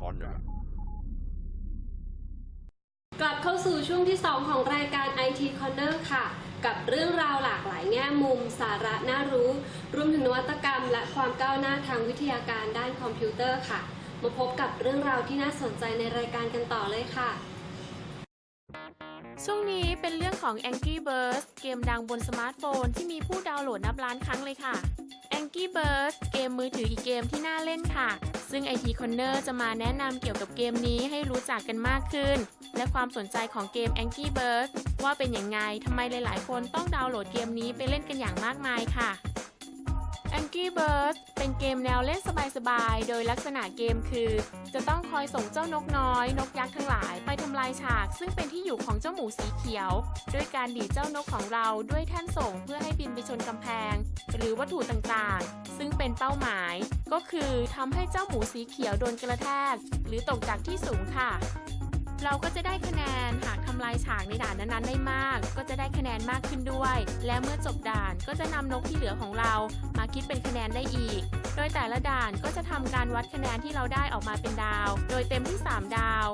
ค้อนเนี่ยกลับเข้าสู่ช่วงที่ 2 ของรายการ IT Corner ค่ะ กับเรื่องราวหลากหลายแง่มุม สาระน่ารู้ รวมถึงนวัตกรรม และความก้าวหน้าทางวิทยาการด้านคอมพิวเตอร์ค่ะ มาพบกับเรื่องราวที่น่าสนใจในรายการกันต่อเลยค่ะ ช่วงนี้เป็นเรื่องของ Angry Birds เกมดังบนสมาร์ทโฟนที่มีผู้ดาวน์โหลดนับล้านครั้งเลยค่ะ Angry Birds เกมมือถืออีกเกมที่น่าเล่นค่ะ ซึ่ง IT Corner จะมาแนะนำเกี่ยวกับเกมนี้ให้รู้จักกันมากขึ้น และความสนใจของเกม Angry Birds ว่าเป็นอย่างไงทำไมหลาย ๆ คนต้องดาวน์โหลดเกมนี้ไปเล่นกันอย่างมากมายค่ะ Angry Bird เป็นเกมแนวเล่นสบายๆ โดยลักษณะเกมคือ จะต้องคอยส่งเจ้านกน้อย นกยักษ์ทั้งหลายไปทำลายฉาก ซึ่งเป็นที่อยู่ของเจ้าหมูสีเขียว ด้วยการดีเจ้านกของเราด้วยแท่นส่งเพื่อให้บินไปชนกำแพง หรือวัตถุต่างๆ ซึ่งเป็นเป้าหมาย ก็คือทำให้เจ้าหมูสีเขียวโดนกระแทก หรือตกจากที่สูงค่ะ เราก็จะได้คะแนนหากทำลายฉากในด่านนั้นๆได้มาก ก็จะได้คะแนนมากขึ้นด้วย และเมื่อจบด่านก็จะนำนกที่เหลือของเรามาคิดเป็นคะแนนได้อีก โดยแต่ละด่านก็จะทำการวัดคะแนนที่เราได้ออกมาเป็นดาว โดยเต็มที่ 3 ดาว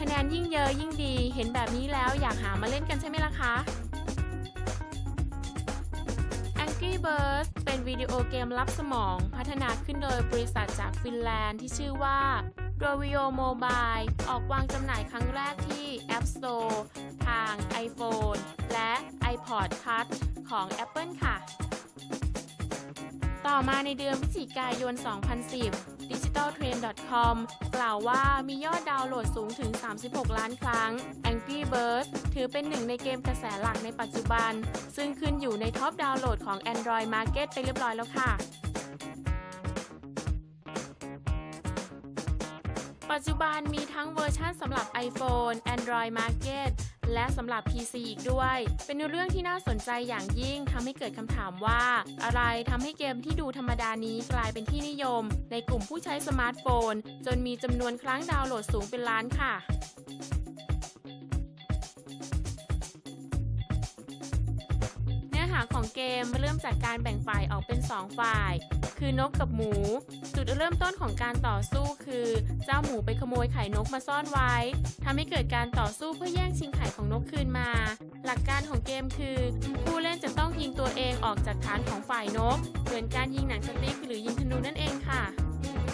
คะแนนยิ่งเยอะยิ่งดี เห็นแบบนี้แล้วอยากหามาเล่นกันใช่ไหมล่ะคะ Angry Birds เป็นวิดีโอเกมลับสมอง พัฒนาขึ้นโดยบริษัทจากฟินแลนด์ที่ชื่อว่า Rovio Mobile ออกวางจำหน่ายครั้งแรกที่ App Store ทาง iPhone และ iPod Touch ของ Apple ค่ะ ต่อมาในเดือนพฤศจิกายน 2010 digitaltrend.com กล่าวว่ามียอดดาวน์โหลดสูงถึง 36 ล้านครั้ง Angry Birds ถือเป็นหนึ่งในเกมกระแสหลักในปัจจุบัน ซึ่งขึ้นอยู่ในท็อปดาวน์โหลดของ Android Market ไปเรียบร้อยแล้วค่ะ ปัจจุบันมีทั้งเวอร์ชันสำหรับ iPhone Android Market และสำหรับ PC อีกด้วย เป็นเรื่องที่น่าสนใจอย่างยิ่งทำให้เกิดคำถามว่า อะไรทำให้เกมที่ดูธรรมดานี้กลายเป็นที่นิยม ในกลุ่มผู้ใช้สมาร์ทโฟน จนมีจำนวนครั้งดาวน์โหลดสูงเป็นล้านค่ะ หาของเกมเริ่มจากการแบ่งฝ่ายออกเป็น 2 ฝ่าย คือนกกับหมู จุดเริ่มต้นของการต่อสู้คือ เจ้าหมูไปขโมยไข่นกมาซ่อนไว้ทำให้เกิดการต่อสู้เพื่อแย่งชิงไข่ของนกคืนมา หลักการของเกมคือ ผู้เล่นจะต้องยิงตัวเองออกจากฐานของฝ่ายนก เหมือนการยิงหนังสติ๊กหรือยิงธนูนั่นเองค่ะ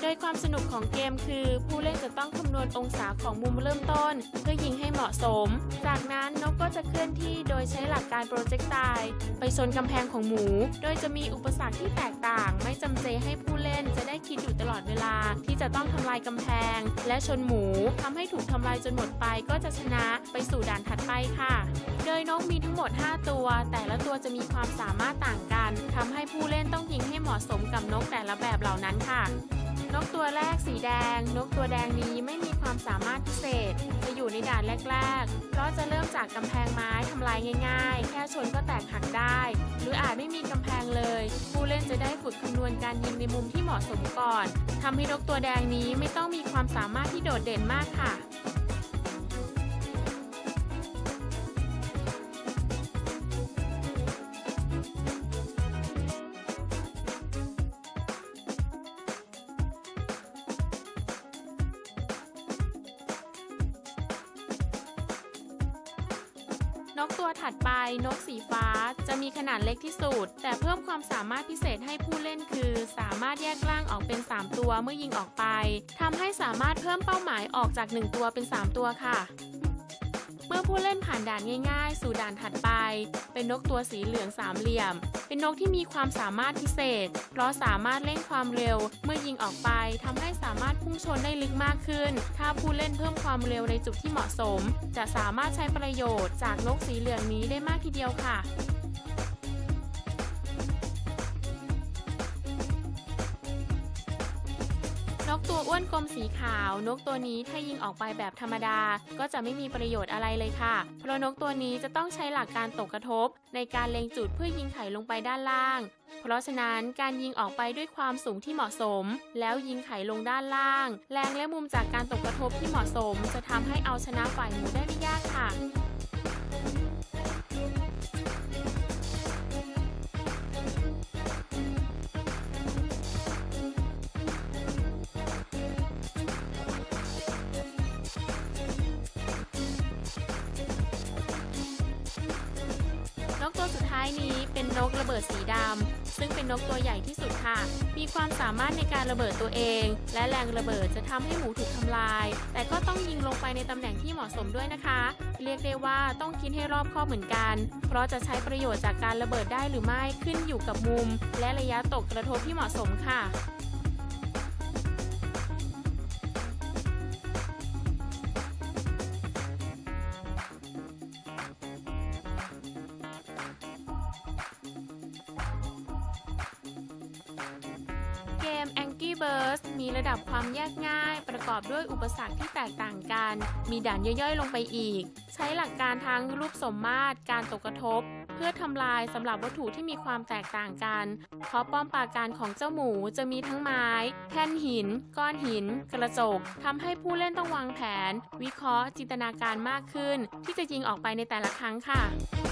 ดยความสนุกของเกมคือ ผู้เล่นจะต้องคำนวณองศาของมุมเริ่มต้น เพื่อยิงให้เหมาะสม จากนั้นนกก็จะเคลื่อนที่โดยใช้หลักการโปรเจกต์ไตล์ไปชนกำแพงของหมู โดยจะมีอุปสรรคที่แตกต่าง ไม่จำเจให้ผู้เล่นจะได้คิดอยู่ตลอดเวลา ที่จะต้องทำลายกำแพง และชนหมูทำให้ถูกทำลายจนหมดไปก็จะชนะไปสู่ด่านถัดไปค่ะ โดยนกมีทั้งหมด 5 ตัว แต่ละตัวจะมีความสามารถต่างกันทำให้ผู้เล่นต้องยิงให้เหมาะสมกับนกแต่ละแบบเหล่านั้นค่ะ นกตัวแรกสีแดง นกตัวแดงนี้ไม่มีความสามารถพิเศษ จะอยู่ในด่านแรกๆ เพราะจะเริ่มจากกำแพงไม้ทำลายง่ายๆ แค่ชนก็แตกหักได้ หรืออาจไม่มีกำแพงเลย ผู้เล่นจะได้ฝึกคำนวณการยิงในมุมที่เหมาะสมก่อนทำให้นกตัวแดงนี้ไม่ต้องมีความสามารถที่โดดเด่นมากค่ะ นกตัวถัดไปนกสีฟ้าจะมีขนาดเล็กที่สุด แต่เพิ่มความสามารถพิเศษให้ผู้เล่นคือ สามารถแยกร่างออกเป็น 3 ตัวเมื่อยิงออกไปทำให้สามารถเพิ่มเป้าหมายออกจาก 1 ตัวเป็น 3 ตัวค่ะ เมื่อผู้เล่นผ่านด่านง่าย ๆ สู่ด่านถัดไป เป็นนกตัวสีเหลืองสามเหลี่ยม เป็นนกที่มีความสามารถพิเศษ เพราะสามารถเร่งความเร็ว เมื่อยิงออกไปทำให้สามารถพุ่งชนได้ลึกมากขึ้น ถ้าผู้เล่นเพิ่มความเร็วในจุดที่เหมาะสม จะสามารถใช้ประโยชน์จากนกสีเหลืองนี้ได้มากทีเดียวค่ะ อ้วนกลมสีขาว นกตัวนี้ถ้ายิงออกไปแบบธรรมดา ก็จะไม่มีประโยชน์อะไรเลยค่ะ เพราะนกตัวนี้จะต้องใช้หลักการตกกระทบ ในการเล็งจุดเพื่อยิงไข่ลงไปด้านล่าง เพราะฉะนั้นการยิงออกไปด้วยความสูงที่เหมาะสม แล้วยิงไข่ลงด้านล่าง แรงและมุมจากการตกกระทบที่เหมาะสม จะทำให้เอาชนะฝ่ายหมูได้ไม่ยากค่ะายนี้เป็นนกระเบิดสีดำ ซึ่งเป็นนกตัวใหญ่ที่สุดค่ะ มีความสามารถในการระเบิดตัวเอง และแรงระเบิดจะทำให้หมูถูกทำลาย แต่ก็ต้องยิงลงไปในตำแหน่งที่เหมาะสมด้วยนะคะ เรียกได้ว่าต้องคิดให้รอบคอบเหมือนกัน เพราะจะใช้ประโยชน์จากการระเบิดได้หรือไม่ขึ้นอยู่กับมุม และระยะตกกระทบที่เหมาะสมค่ะ b i r ร์มีระดับความยากง่าย ประกอบด้วยอุปสรรคที่แตกต่างกัน มีด่านย่อยๆลงไปอีก ใช้หลักการทั้งรูปสมมาตรการตกกระทบ เพื่อทำลายสำหรับวัตถุที่มีความแตกต่างกัน เพราะป้อมปราการของเจ้าหมูจะมีทั้งไม้ แท่นหิน ก้อนหิน กระจกทำให้ผู้เล่นต้องวางแผน วิเคราะห์ จินตนาการมากขึ้น ที่จะยิงออกไปในแต่ละครั้งค่ะ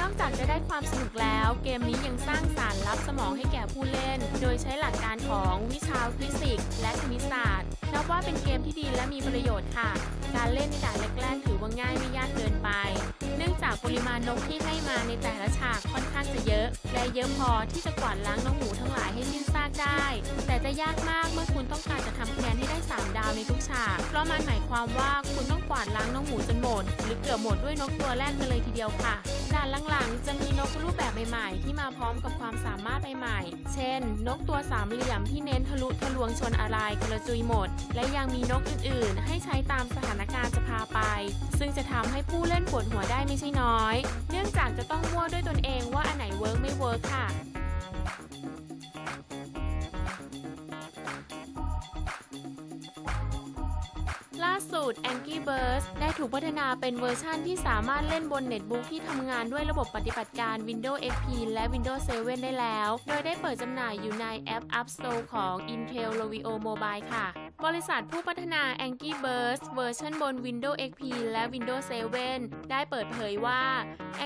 นอกจากจะได้ความสนุกแล้ว เกมนี้ยังสร้างสารรค์ลับสมองให้แก่ผู้เล่น โดยใช้หลักการของวิชาฟิสิกส์และคณิตศาสตร์นับว่าเป็นเกมที่ดีและมีประโยชน์ค่ะ การเล่นในด่านแรกๆถือว่าง่ายไม่ยากเกินไป จากปริมาณนกที่ให้มาในแต่ละฉากค่อนข้างจะเยอะ และเยอะพอที่จะกวาดล้างน้องหมูทั้งหลายให้สิ้นซากได้ แต่จะยากมากเมื่อคุณต้องการจะทำคะแนนให้ได้ 3 ดาวในทุกฉาก เพราะมันหมายความว่าคุณต้องกวาดล้างน้องหมูจนหมด หรือเกือบหมดด้วยนกตัวแรกกันเลยทีเดียวค่ะ ด่านหลังๆ จะมีนกรูปแบบใหม่ๆ ที่มาพร้อมกับความสามารถใหม่ๆ เช่น นกตัวสามเหลี่ยมที่เน้นทะลุทะลวงชนอะไรกระจุยหมด และยังมีนกอื่นๆ ให้ใช้ตามสถานการณ์จะพาไป ซึ่งจะทำให้ผู้เล่นปวดหัวได้ไม่ใช่น้อย เนื่องจากจะต้องมั่วด้วยตนเองว่าอันไหนเวิร์กไม่เวิร์กค่ะ ล่าสุด Angry Birds ได้ถูกพัฒนาเป็นเวอร์ชั่นที่สามารถเล่นบนเน็ตบุ๊กที่ทำงานด้วยระบบปฏิบัติการ Windows XP และ Windows 7 ได้แล้ว โดยได้เปิดจำหน่ายอยู่ในแอป App Store ของ Intel Rovio Mobile ค่ะ บริษัทผู้พัฒนา Angry Birds เวอร์ชันบน Windows XP และ Windows 7 ได้เปิดเผยว่า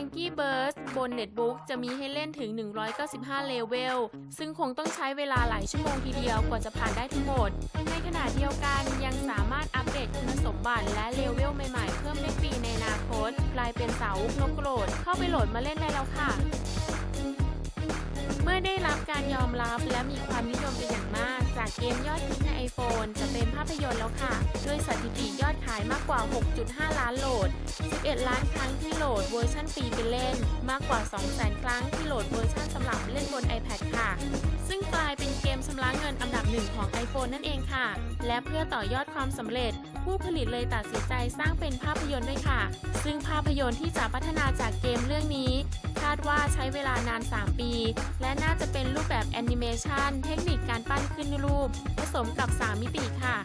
Angry Birds บนเน็ตบุ๊กจะมีให้เล่นถึง 195 เลเวล ซึ่งคงต้องใช้เวลาหลายชั่วโมงทีเดียวกว่าจะผ่านได้ทั้งหมด ในขณะเดียวกันยังสามารถอัปเดตคุณสมบัติและเลเวลใหม่ๆ เพิ่มได้ฟรีในอนาคต กลายเป็นสาวกนกโกรธเข้าไปโหลดมาเล่นได้แล้วค่ะ เมื่อได้รับการยอมรับและมีความนิยมเป็นอย่างมาก จากเกมยอดฮิตใน iPhone จะเป็นภาพยนตร์แล้วค่ะ ด้วยสถิติยอดขายมากกว่า 6.5 ล้านโหลด 11 ล้านครั้งที่โหลดเวอร์ชันฟรีไปเล่น มากกว่า 200,000 ครั้งที่โหลดเวอร์ชันสำหรับเล่นบน iPad ค่ะ ซึ่งกลายเป็นเกมชำระเงินอันดับหนึ่งของ iPhone นั่นเองค่ะ และเพื่อต่อยอดความสำเร็จ ผู้ผลิตเลยตัดสินใจสร้างเป็นภาพยนตร์ด้วยค่ะ ซึ่งภาพยนตร์ที่จะพัฒนาจากเกมเรื่องนี้คาดว่าใช้เวลานาน 3 ปี และน่าจะเป็นรูปแบบแอนิเมชันเทคนิคการปั้น นรูป ผสมกับ 3 มิติค่ะ